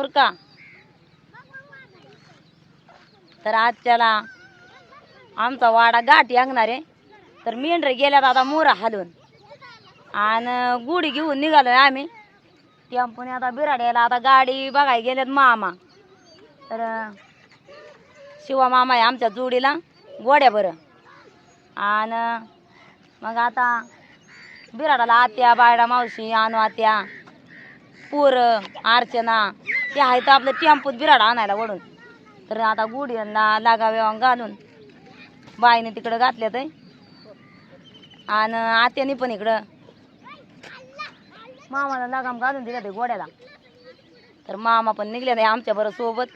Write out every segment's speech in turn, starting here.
उरका तर आजच्याला आमचा वाडा गाठी अंगणार आहे. तर मेंढरे गेल्यात आता मोरा हालून. आणि गुढी घेऊन निघालोय आम्ही. टेम्पोने आता बिराड्याला आता गाडी बघायला गेल्यात मामा. तर शिवा मामा आहे आमच्या जोडीला. गोड्या बरं. आणि मग आता बिराडाला आत्या बायडा मावशी आणू आत्या. पूर अर्चना. ते आहे तर आपलं टेम्पोत बिराड आणायला वडून तर आता गुढीला लागाव्या घालून. बाईने तिकडं घातल्यात ते आणि आत्याने पण इकडं. मामाला लगाम घालून दिला ते गोड्याला. तर मामा पण निघले नाही आमच्या बरं सोबत.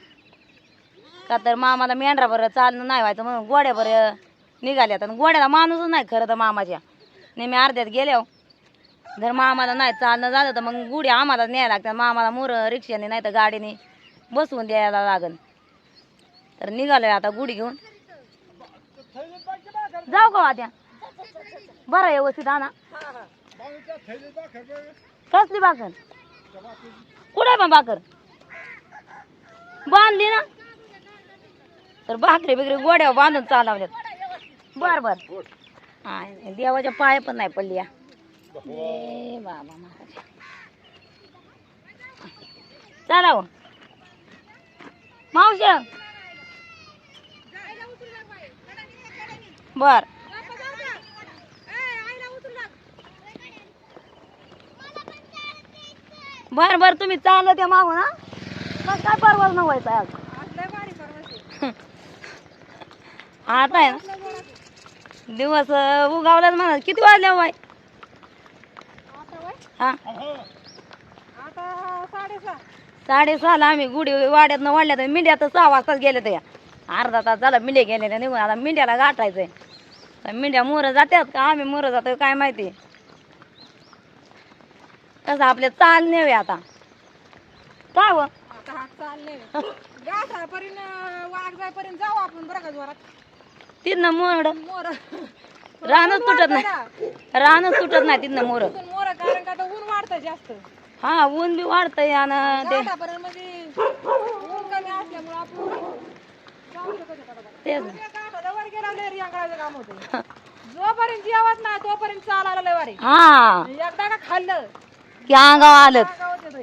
का तर मामाला मेंढरा बरं चालणं नाही व्हायचं म्हणून गोड्या बरं निघाल्यात. आणि गोड्याला माणूसच नाही खरं तर मामाच्या. नेहमी अर्ध्यात गेल्या जर मामाला नाही चालणं झालं तर मग गुढी आम्हाला न्यायला लागतात. मामाला मोर रिक्षाने नाही तर गाडीने बसवून द्यायला लागन. तर निघालोय आता गुढी घेऊन. जाऊ का हो वाट्या बरं व्यवस्थित आणा कसली भाकर? कुठे पण भाकर? बांधली ना? तर भाकरी बिकरी गोड्यावर बांधून चालवल्यात. बर बर. हा देवाच्या पाय पण नाही पडली या. बाबा महाराज चला मावश. बर. बर बर तुम्ही चालत या मागून ना मग काय परवाच न व्हायचं आज? आता आहे ना. दिवस उगावलाच म्हणा. किती वाजले हो हो. बाई हा साडेसहाला आम्ही गुढी वाड्यातनं वाढल्या तर मिंड्या तर सहा वाजताच गेले तर अर्धा तास झाला मिंड्या गेलेल्या निघून. आता मिंड्याला गाठायचंय. तर मिंड्या मोरं जात्यात का? आम्ही मोरं जातोय काय माहिती? कसं आपले चाल नेवे आता. काय व? पर्यंत जाऊ आपण बरं का जोरात? तिथनं मोर. मोर. रानच तुटत नाही. रानच तुटत नाही तिथनं मोर. मोर कारण का आता ऊन वाढतं जास्त. हा ऊन बी वाढतंय आणि ते म्हणजे ऊन कमी असल्यामुळे आपण जाऊ शकत होतो बघा. तेच त्या काठाला वर गेला लय रियांगणाचं काम होतं. जोपर्यंत जेवत नाही तोपर्यंत चालायला लय वारी हा. एकदा का खाल्लं की अंगावर आलं. गावात.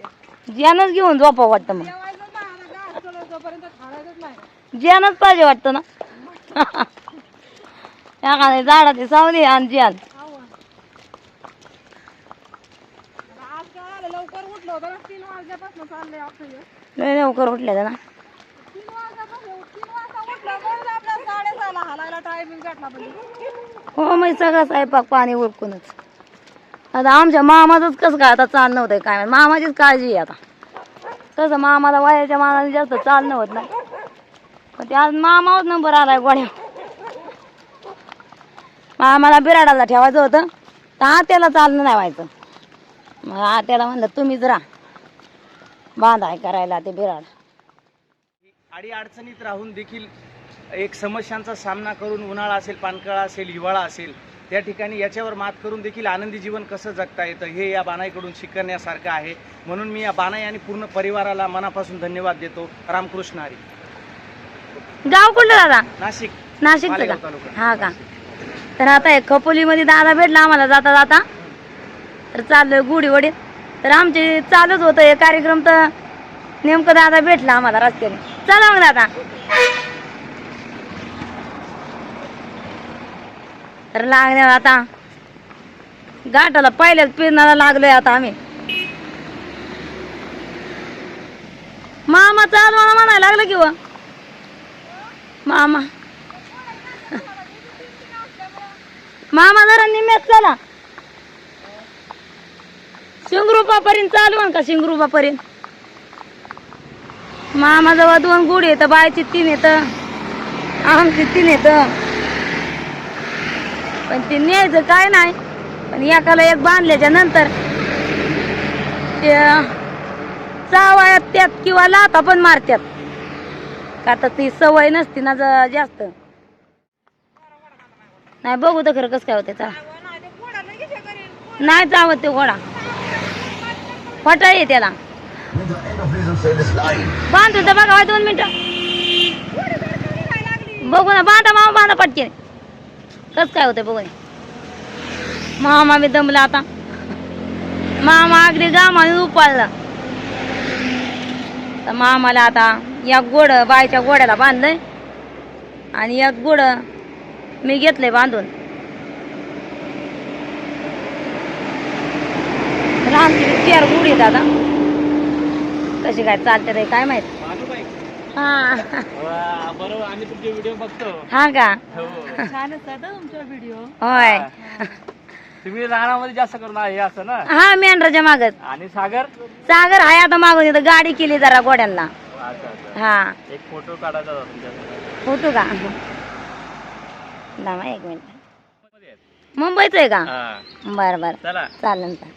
ज्यानंच घेऊन झोपा वाटतं मग. जेवायचं नाही आता गाठ चढलं तोपर्यंत खाणारच नाही. ज्यानंच पाहिजे वाटतं ना. एखाद्या झाडाची सावली आणि जी आव्हा. लवकर उठलो तीन वाजल्यापासून चाललंय आपलं हे. लय लवकर उठले ना तीन वाजल्यापासून तीन वाजता उठलो म्हणून साडेसहाला हालायला टायमिंग भेटला म्हणजे हो मग सगळं स्वयंपाक पाणी उरकूनच आता आमच्या मामाचंच कसं काय आता चालणं होतंय काय माहीत. मामाचीच काळजी आहे आता कसं मामाला वयाच्या मानाने जास्त चालणं होत नाही पण ते आज मामावर नंबर आलाय गोड्या मामाला बिराडाला ठेवायचं होतं. तर आत्याला चालणं नाही व्हायचं. मग आत्याला म्हणलं तुम्हीच राहा. बांधाय करायला ते बिराड. अडी अडचणीत राहून देखील एक समस्यांचा सामना करून उन्हाळा असेल पानकाळा असेल हिवाळा असेल त्या ठिकाणी याच्यावर मात करून देखील आनंदी जीवन कसं जगता येतं हे या बानाईकडून शिकण्यासारखं आहे. म्हणून मी या बानाई आणि पूर्ण परिवाराला मनापासून धन्यवाद देतो. रामकृष्ण हरी. गाव कुठलं दादा? नाशिक. नाशिकचं मालेगाव का? तालुका. हा का? तर आता हे खपोलीमध्ये दादा भेटला आम्हाला जाता जाता. तर चाललोय गुढी तर आमचे चालूच होतं हे कार्यक्रम तर नेमकं दादा भेटला आम्हाला रस्त्याने. चला मग दादा. तर लागल्या आता. गाठाला पहिल्याच पिरणाला लागलोय आता आम्ही. मामा चाल म्हणायला लागलं किंवा मामा. मामा जरा निम्यात चला. शिंगरूपापर्यंत चालू आण का शिंगरूपापर्यंत? मामा जवळ दोन गुढी येतं बायची तीन येतं आमची तीन येतं पण ते न्यायचं काय नाही. पण एकाला एक बांधल्याच्या नंतर ते चावायात त्यात किंवा लाथा पण मारत्यात. का तर ती सवय नसती ना जास्त. नाही बघू तर खरं कसं काय होते चला. नाही चावत ते घोडा. फटा आहे त्याला. बांधतो तर बघा दोन मिनिटं. बघू ना बांधा मामा बांधा पटके कस काय होतंय बघू मामा मी दमला आता. मामा अगदी गामाने उपाळला तर मामाला आता या गोड बायच्या गोड्याला बांधलंय. आणि एक गोड मी घेतलंय बांधून. आमची चार गुढी आहेत आता कशी काय चालते ते काय माहीत? हा. बरोबर. आम्ही तुमचे व्हिडिओ बघतो. हा का? हो. व्हिडिओ. होय. तुम्ही लहानामध्ये जास्त करून हे असं ना? हा मेंढराच्या मागत. आणि सागर? सागर हाय आता मागून इथं. गाडी केली जरा गोड्यांना. हा. एक फोटो काढायचा होतो का? थांबा एक मिनिट. मुंबईच आहे का बर बर. चला. चालेल तर.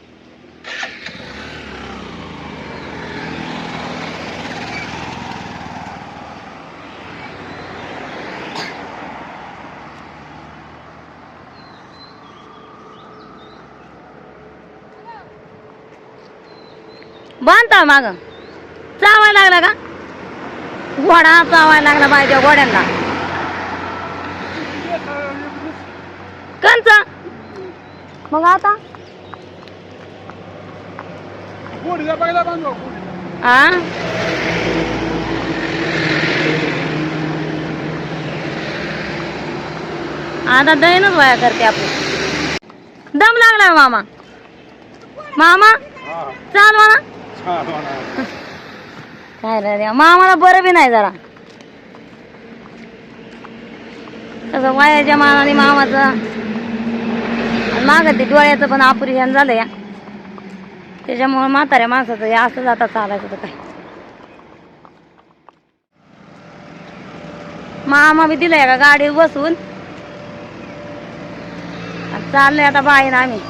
बांधता माग. चावायला लागला का? घोडा चावायला लागला पाहिजे घोड्यांना. मग आता? आ? आता दैनच वाया करते आपण. दम लागला मामा. मामा? चाल म्हणा काय रे मामाला बरं बी नाही जरा. तसं वयाच्या मानाने मामाचं. माग ते डोळ्याचं पण ऑपरेशन झालं या त्याच्यामुळे म्हाताऱ्या माणसाचं हे असं जाता चालायचं तर काय. मामा बी दिलंय का गाडीवर बसून? चाललंय आता बाईन आम्ही.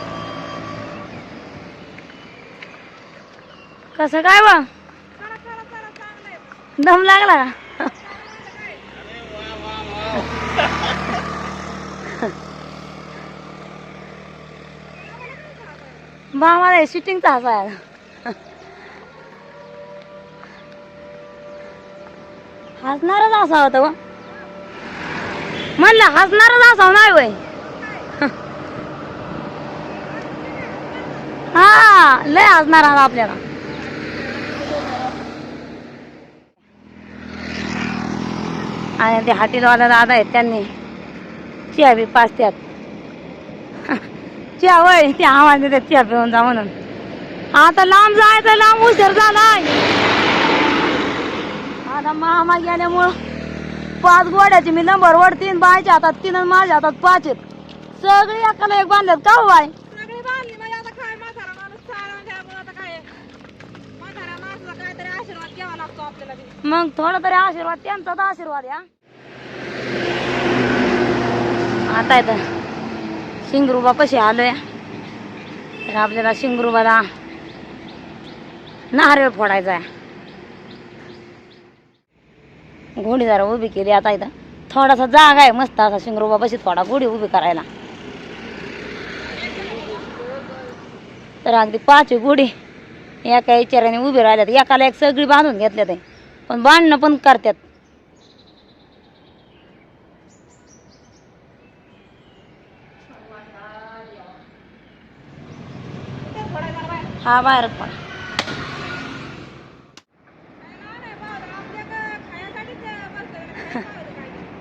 कसं काय बा? दम लागला का? मामाला शूटिंगचा हसायला हसणारच असा होता व म्हणलं हसणारच असावं नाही वय. हा लय हसणार आता आपल्याला. आणि ते हाटीलवाला दादा आहेत त्यांनी चिया बी पाचत्यात चिया वय ते आवाज देतात चिया पिऊन जा म्हणून. आता लांब जायचं लांब उशीर झालाय. आता मामा गेल्यामुळं पाच गोड्याचे मी नंबर वडतीन बायच्या हातात तीन आणि माझ्या हातात पाच आहेत. सगळी एकाला एक बांधल्यात का हो बाय सगळी बांधली म्हणजे आता काय म्हातारा माणूस चालवून त्यामुळे आता काय म्हातारा माणसाचा काहीतरी आशीर्वाद घ्यावा लागतो आपल्याला बी. मग थोडा तरी आशीर्वाद त्यांचा आशीर्वाद या. आता येतं शिंगरुबापाशी आलोय? तर आपल्याला शिंगरुबाला नारळ फोडायचा आहे. घोडी जरा उभी केली आता इथं. थोडासा जागा आहे मस्त असा शिंगरुबापाशी थोडा घोडी उभी करायला. तर अगदी पाच घोडी एका विचाराने उभी राहिल्यात. एकाला एक सगळी बांधून घेतल्यात. ते पण बांधणं पण करतात. हा बाहेर पण.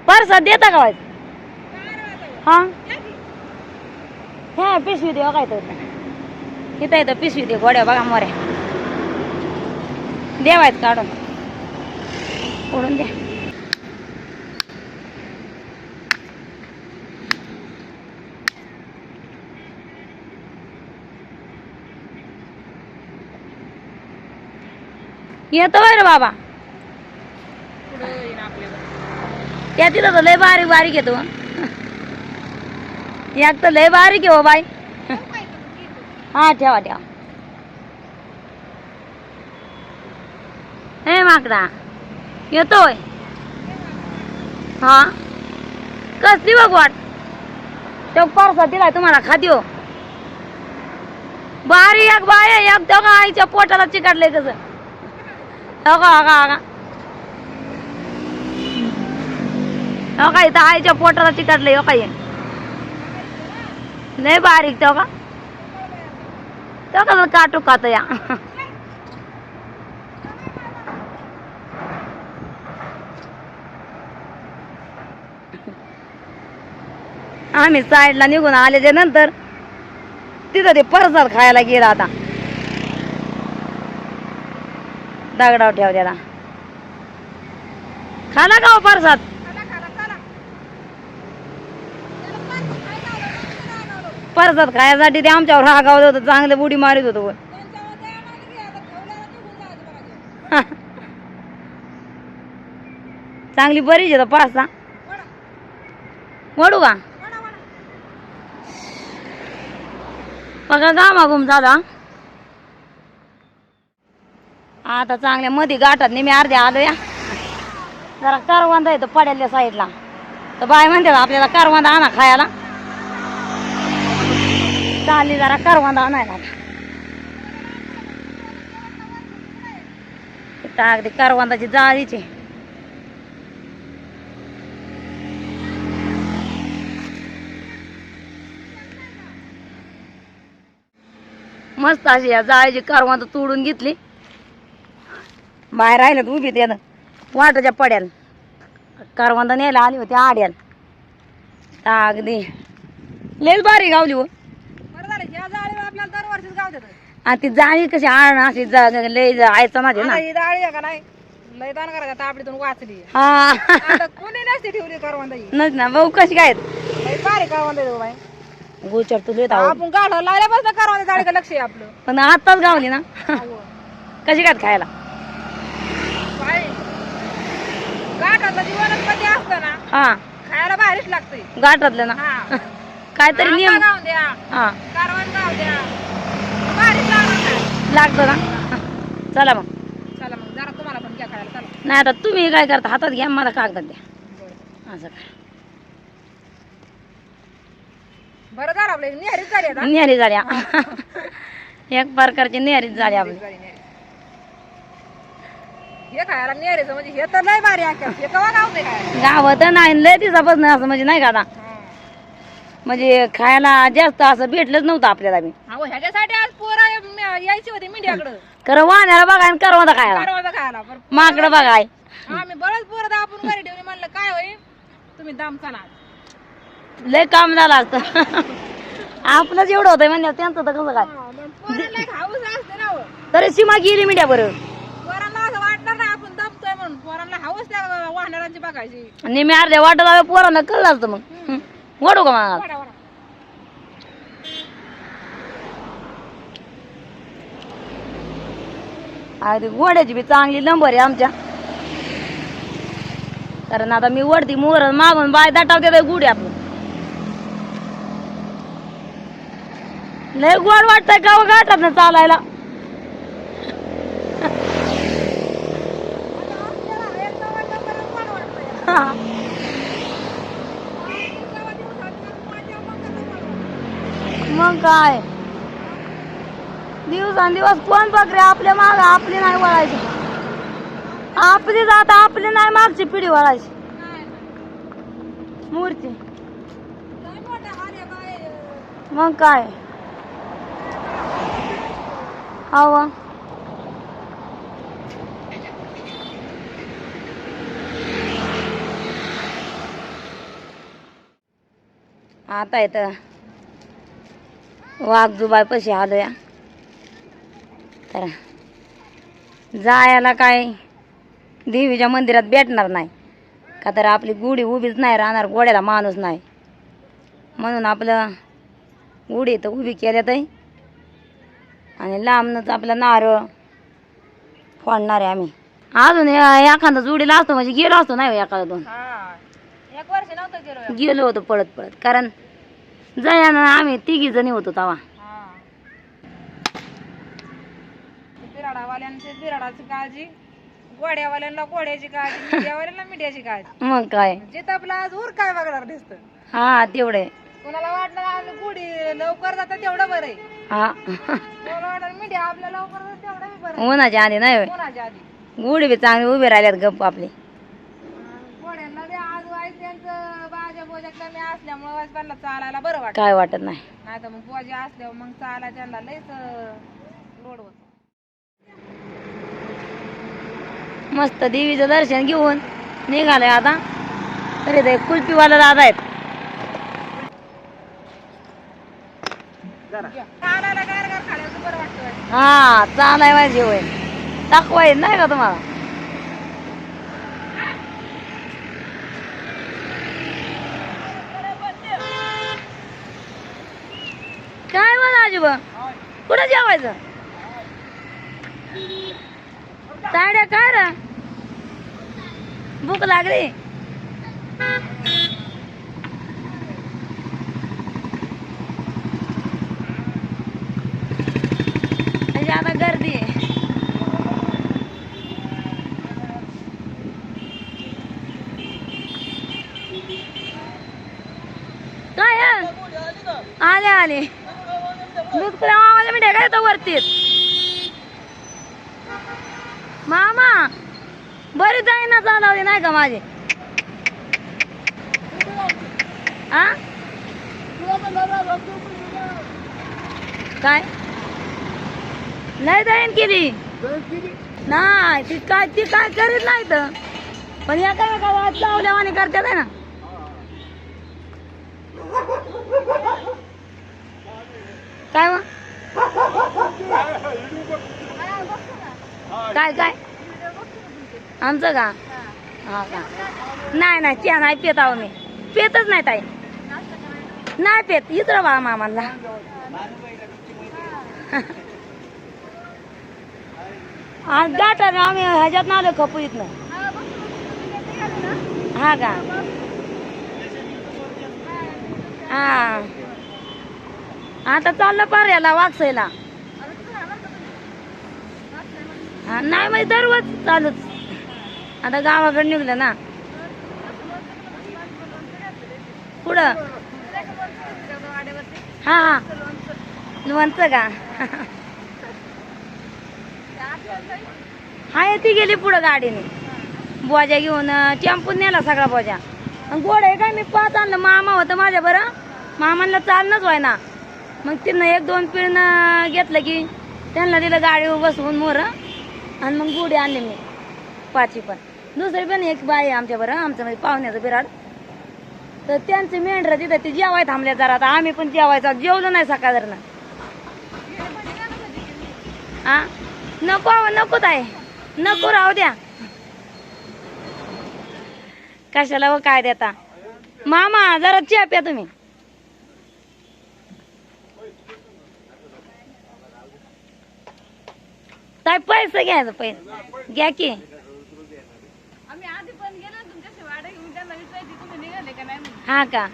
परसाद देता का वाज हा? हा पिशवी देवा हो काय तर. इथं येतं पिशवी दे गोड्या बघा मोऱ्या. देवायत काढून. ओढून द्या. येतो रे बाबा. त्या तिथं तर लय बारीक बारीक येतो. एक तर लय बारीक आहे हो बाई. हा ठेवा ठेवा. हे माकडा येतोय. हा. कसली बघ वाट. तो परसा दिलाय तुम्हाला खाद्यो. बारी एक बाय एक दोघं आईच्या पोटाला चिकाटले कसं हो का हो हो का इथं आईच्या पोटाला चिकटले हो का हे लय बारीक तो का तो का काटू कात या? आम्ही साईडला निघून आल्याच्यानंतर तिथं ते परसाद खायला गेला आता. दागडाव ठेव त्याला. खाला का हो परसात? परसात खायसाठी ते आमच्यावर रागावत होतं चांगले बुडी मारित होतो चांगली बरीच येतं पाच ना मोडू जा मग घामा घुम बरीच आहे पाच सहा वळा, वडू का वळा, वळा. बघा गामा गुम झाला आता चांगल्या मध्ये गाठात नेहमी अर्ध्या आलो या जरा आहे येतो पड्याल्या साईडला. तर बाय म्हणते आपल्याला करवांदा आणा खायला. चालली जरा करवांदा आणायला इथं अगदी करवंदाची जाळीची. मस्त अशी या जाळीची करवंद तोडून घेतली. बाहेर राहिलं उभी त्यानं वाटाच्या पड्याला. करवंदा न्यायला आली होती आड्याला. अगदी. लेच बारी गावली हो. आणि ती जाळी कशी आण अशी लय जायचं माझे ना. ही जाळी आहे का नाही? लय दान करा ताबडीतून वाचली. हा. आता कोणी नसते ठेवली करवंदा ही. नच ना भाऊ कशी काय बाई. गोचर तू लेत आहो आपण लावल्यापासून करवंदा जाळी का लक्ष आहे आपलं. पण आताच गावली ना. कशी काय खायला बाई गाठातलं कधी असतं ना हा. खायला बाहेरच लागतंय गाठातलं ना. हा. काहीतरी आंबा नियम. गाव द्या हा. कारवण द्या. लागणार. लागतो ना. चला मग. चला मग जरा तुम्हाला पण घ्या खायला चला. नाही आता तुम्ही काय करता? हातात घ्या मला कागदात द्या. असं काय? बरं झालं आपलं निहारीच झाली आता. नेहरी झाल्या एक प्रकारची नेहरीच झाली आपली. झाली निहारी. हे खायला निहारीचं म्हणजे हे तर लय भारी आहे हे कवा गावते काय गावात नाही लय दिवसापासून असं म्हणजे नाही का आता. म्हणजे खायला जास्त असं भेटलंच नव्हतं आपल्याला अहो ह्याच्यासाठी आज पोरं यायची होती मिंडियाकडं. खरं वाण्याला बघा आणि करवंदा खायला. कारवाचा खायला पण माकडं बघाय. आम्ही बरंच पोरं आपण घरी ठेवली म्हणलं काय होईल तुम्ही दाम चला लय काम झालं असतं. आपलंच एवढं होतं म्हणजे त्यांचं तर कसं काय? असते ना हो. तरी सीमा गेली मीडिया बरं पोरांना असं वाटणार ना आपण दमतोय म्हणून. पोरांना हाऊस त्या वाहणाऱ्यांची बघायची. नेहमी अर्ध्या वाटत आल्या पोरांना कळलं असतं मग. वडू का मग वाडा वाडा अगदी गोड्याची बी चांगली नंबर आहे आमच्या. कारण आता मी वडती मोर मागून बाय दाटावते गुढी आपलं. लय गोड वाटतंय का हो गाठात ना चालायला हा. मग काय? दिवसांदिवस कोण बकरे आपल्या माग आपली नाही वळायची. आपली जात आपली नाही मागची पिढी वळायची. मूर्ती. मग काय? हवा आता येतं. वाघ जुबाय पशी आलो या तर जायला काय? देवीच्या मंदिरात भेटणार नाही. का तर आपली गुढी उभीच नाही राहणार गोड्याला माणूस नाही. म्हणून आपलं गुढी तर उभी केल्यात आणि लांबनच आपलं नारळ फोडणार आहे आम्ही. अजून एखादा जुडीला असतो म्हणजे गेलो असतो नाही हो एखादा दोन. एक वर्ष नव्हतं गेलो. गेलो होतो पळत पळत कारण जयानं आम्ही तिघी जणी होतो तवा बिराडावाल्यांची बिराडाची काळजी गोड्यावाल्यांना गोड्याची काळजी मिडियावाल्यांना मिडियाची काळजी. मग काय? जिथं आपला आज उर काय बघणार दिसतं? हा तेवढे कोणाला वाटलं आम्ही गुढी लवकर जातं तेवढं बरं आहे. हा. कोणाला वाटलं मीडिया आपल्या लवकर जातं तेवढं बी बरं आहे. उन्हाच्या आधी नाही होय. कोणाच्या आधी. गुढी बी चांगली उभी राहिल्यात गप्प आपली घोड्यांना बी आज वाईट त्यांचं बाजा कमी असल्यामुळे त्यांना चालायला बरं वाटत. काय वाटत नाही? नाही तर मग बोजा असल्यावर मग चाला त्यांना लयच लोड होत. मस्त देवीचं दर्शन घेऊन निघालोय आता. तरी ते कुल्फीवाला दादा आहेत. चालायला बरं वाटतं. हा चालाय माझी होय. दाखवाय नाही का तुम्हाला? जेवण आजोबा. कुठं जेवायचं? साड्या काय रा? भूक लागली? आता गर्दी आहे. काय आले आले. तुला मामाला मी काय येतो वरती. मामा बरी जाई ना चालवली नाही का माझी? आ? काय? नाही जाईन केली नाही ती काय ती काय करीत नाही तर पण या काय का वाद लावल्या आणि करतात आहे ना. काय मग? काय काय? आमचं का? हा का? नाही नाही त्या नाही पेत आहो मी. पेतच नाही ताई. नाही पेत. इतर बा मामाला. आज गाठाने आम्ही ह्याच्यात आलो खपू इथनं. हा का? हा. आता चाललं पार याला वागसायला नाही म्हणजे दररोज चालूच. आता गावाकडे निघलं ना. पुढं हा हा. लोणचं का? हाय ती गेली पुढं गाडीने. बोजा घेऊन टेम्पून नेला सगळा बोजा गोड आहे काय मी पाच आणलं. मामा होतं माझ्या बरं. मामांना चालणंच व्हाय ना मग तिनं एक दोन पिळणं घेतलं की त्यांना दिलं गाडीवर बसवून मोर आणि मग गुढी आणली मी. पाचवी पण. दुसरी पण एक बाई आहे आमच्या बरं आमचं म्हणजे पाहुण्याचं बिराड. तर त्यांचं मेंढरं तिथं ते जेवाय थांबल्या जरा आता. आम्ही पण जेवायचा जेवलो नाही सकाळ ना नको अहो, नको ताय नको राहू द्या. कशाला व काय देता? मामा जरा चहा प्या तुम्ही. काय पैसे घ्यायचं पैसे. घ्या की. आम्ही आधी पण गेलो ना तुमच्या वाडा घेऊन. त्यांना विचारायची तुम्ही निघाले का नाही? म्हणून. हा का?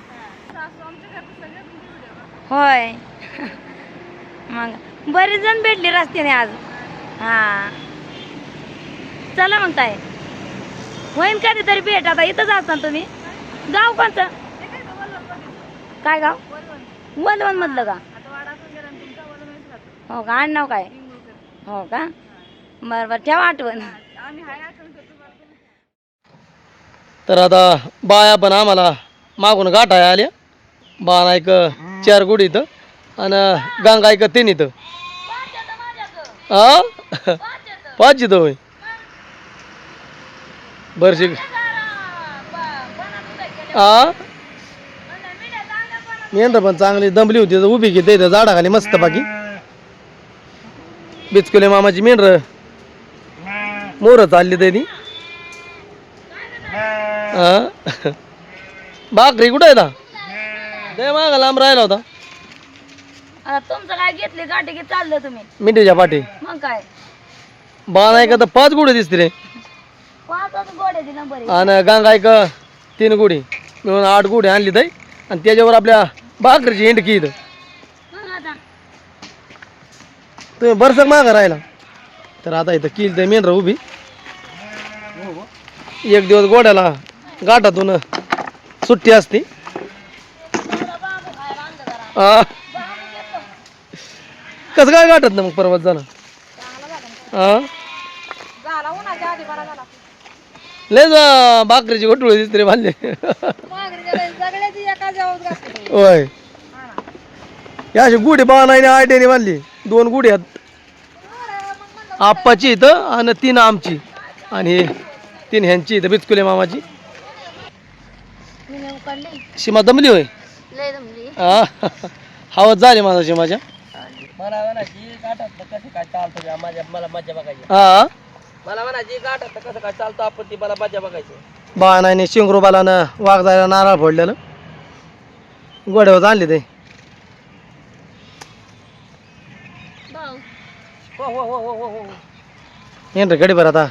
सासू आमच्या घरचे सगळे तुमचे व्हिडिओ होय. मग बरेच जण भेटले रस्त्याने आज. हा. चला मग ताई. होईन कधीतरी भेट. आता इथंच असता तुम्ही? गाव कोणतं? काय गाव? वलवण मधलं का? आता वाडा पण गेला आणि तुमचा वाला नाहीच राहतो. हो का? आडनाव काय. हो का? बरं बरं ठेवा आठवण. तर आता बाया पण आम्हाला मागून गाठाय आल्या. बाण एक चार गुढी इथं. आणि गंगा एक तीन इथं. हा पाच इथं होय. बरशी हा मेंढर पण चांगली दमली होती तर उभी घेते इथं झाडाखाली मस्त बाकी. बिचकुले मामाची मेंढर. मोर चालली तर ती हा? भाकरी कुठं आहे ना ते मागा लांब राहिला होता. आता तुमचं काय घेतले गाठी की चाललं तुम्ही? मिठीच्या पाठी. मग काय? बाण आहे का तर पाच गुढे दिसते रे. गोड्याची नंबर आणि गंगा एक तीन गुढी. मिळून आठ गुढे आणली ताई. आणि त्याच्यावर आपल्या भाकरीची हिंडकी इथं मग आता तुम्ही बरसक मागा राहिला. तर आता इथं किल तर मेन उभी एक दिवस गोड्याला गाठातून सुट्टी असते. कसं काय गाठत ना मग पर्वत झालं? हा झाला लयच भाकरीची गोटुळी दिसते रे घातली. होय. या अशी गुढी बाणाने आयट्याने बांधली. दोन गुढी आहेत. आप्पाची इथं आणि तीन आमची. आणि हे तीन ह्यांची इथं बिचकुले मामाची. सीमा दमली होय? हा. हवत झाली माझा सीमाच्या. मला म्हणायची गाठात कसं काय चालतं माझ्या मला मजा बघायची. हा. मला म्हणायची गाठात कसं काय चालतं आपण ती मला मजा बघायची. बाणाने शिंगरूबाला न वाघ जायला नारळ फोडलेलं. गोड्यावर आणले ते. हो हो हो हो हो. आता.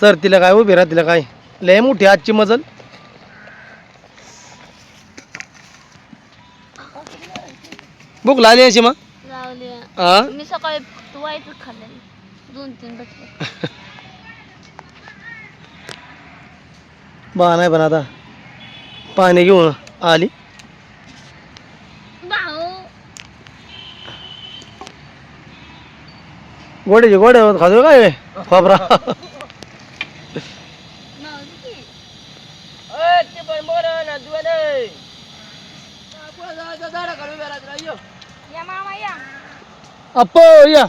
चर तिला काय उभी राहा तिला काय? लय मोठी आजची मजल. भूक लागली अशी मग? हा मी सकाळी वाईच खाल्लेली दोन तीन बसले बा नाही पण आता. पाणी घेऊन आली भाऊ गोड्याची गोड्या खातो काय खोबरा ते पण बरं ना दुवा नाही पुढे जायचं झाडा काढून उभ्या गोडे गोडे या काय खोबरा. अप्प या.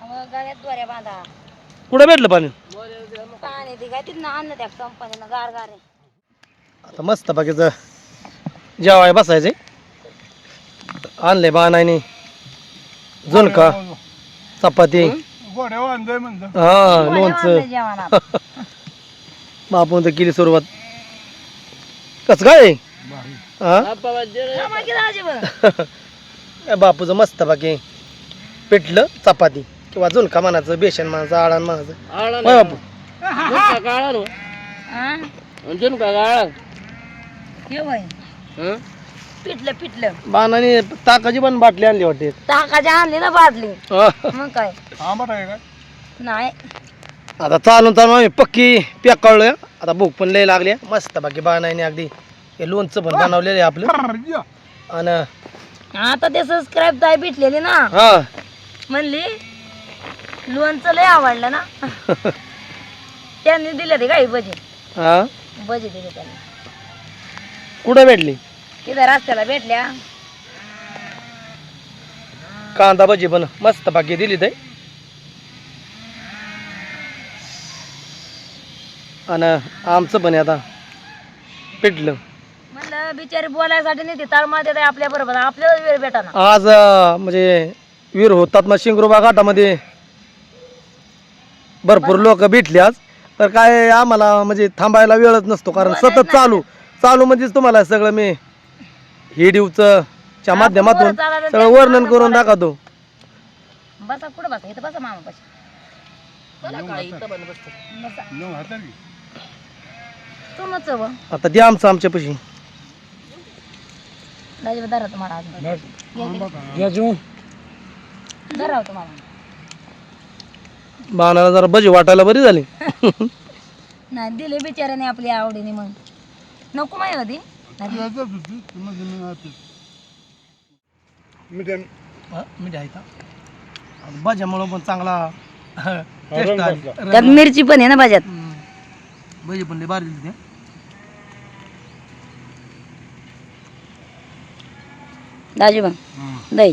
अहो, बांधा भेटलं पाणी? ते काय तिथनं आणलं त्या गार गार आता मस्त बाकीच जेवाय बसायचे. आणले बाणाने झुणका. चपाती. हा? लोणचं. जेवणात बापून तर केली सुरुवात. कसं काय? हा? काय बापूचं मस्त बाकी पिठलं चपाती किंवा झुणका म्हणायचं बेसन म्हणायचं आळण म्हणायचं. आळा होय बापू? झुणका गाळा नो? झुणका गाळा हे होय. हं? पिटलं पिटलं. बाणाने ताकाची पण बाटली आणली वाटते. ताकाची आणली ना बादली हा. मग काय? नाही. आता चालून चालून आम्ही पक्की पॅक काढलोय. आता भूक पण लय लागली. मस्त बाकी बाणाने अगदी हे लोणचं पण बनवलेलं आहे आपलं. आणि आता ते सबस्क्राईब ताई भेटलेली ना. हा. म्हणली लोणचं लय आवडलं ना. त्यांनी दिले ते काही भजी? हा. भजी दिले त्यांनी. कुठं भेटली? तिथं रस्त्याला भेटल्या. कांदा भजी पण मस्त बाकी दिली ते आणि आमचं पण आता पिटलं म्हणलं बिचारी बोलायसाठी नाही ते तळमा देत आपल्या बरोबर आपल्याला वेळ भेटा ना आज अं, म्हणजे वीर होतात मग शिंगरोबा घाटामध्ये. भरपूर लोक भेटली आज. तर काय आम्हाला म्हणजे थांबायला वेळच नसतो कारण सतत चालू. चालू म्हणजेच तुम्हाला सगळं मी हिडिओचं च्या माध्यमातून सगळं वर्णन करून दाखवतो. बसा कुठं बसा इथं बसा मामा बसा. तुमच आता द्या आमचं आमच्या पशी दाजी धरा तुम्हाला अजून. धरा. हो तुम्हाला बाणाला जरा भजी वाटायला बरी झाली. नाही दिले बिचाऱ्याने आपल्या आवडीने मग. नको माहिती होती मी आहे भज्यामुळं पण चांगला टेस्ट आली त्यात मिरची पण आहे ना भाज्यात हम्म. भजी पण भारी दिली ते दाजी मग दही